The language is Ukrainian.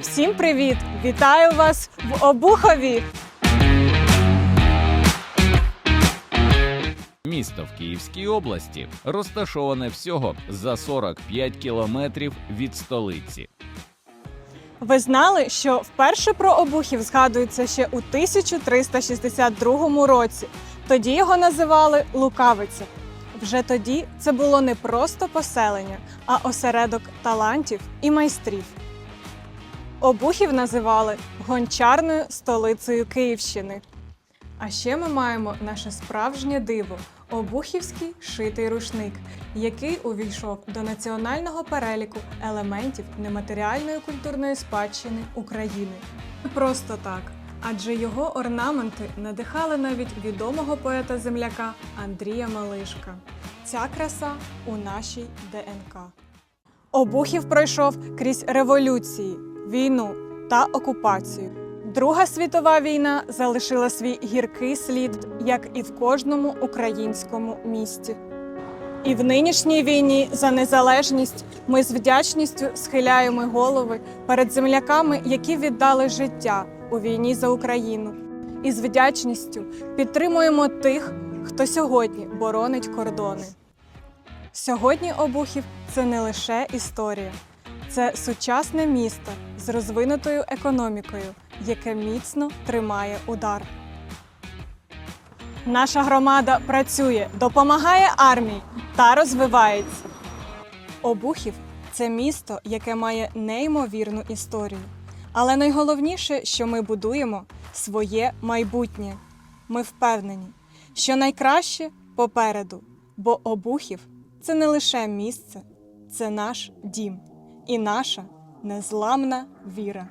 Всім привіт! Вітаю вас в Обухові! Місто в Київській області розташоване всього за 45 кілометрів від столиці. Ви знали, що вперше про Обухів згадується ще у 1362 році. Тоді його називали Лукавиця. Вже тоді це було не просто поселення, а осередок талантів і майстрів. Обухів називали гончарною столицею Київщини. А ще ми маємо наше справжнє диво обухівський шитий рушник, який увійшов до національного переліку елементів нематеріальної культурної спадщини України. Просто так, адже його орнаменти надихали навіть відомого поета-земляка Андрія Малишка. Ця краса у нашій ДНК. Обухів пройшов крізь революції, війну та окупацію. Друга світова війна залишила свій гіркий слід, як і в кожному українському місті. І в нинішній війні за незалежність ми з вдячністю схиляємо голови перед земляками, які віддали життя у війні за Україну. І з вдячністю підтримуємо тих, хто сьогодні боронить кордони. Сьогодні Обухів це не лише історія, це сучасне місто з розвинутою економікою, яке міцно тримає удар. Наша громада працює, допомагає армії та розвивається. Обухів це місто, яке має неймовірну історію. Але найголовніше, що ми будуємо своє майбутнє. Ми впевнені, що найкраще попереду, бо Обухів це не лише місце, це наш дім і наша незламна віра.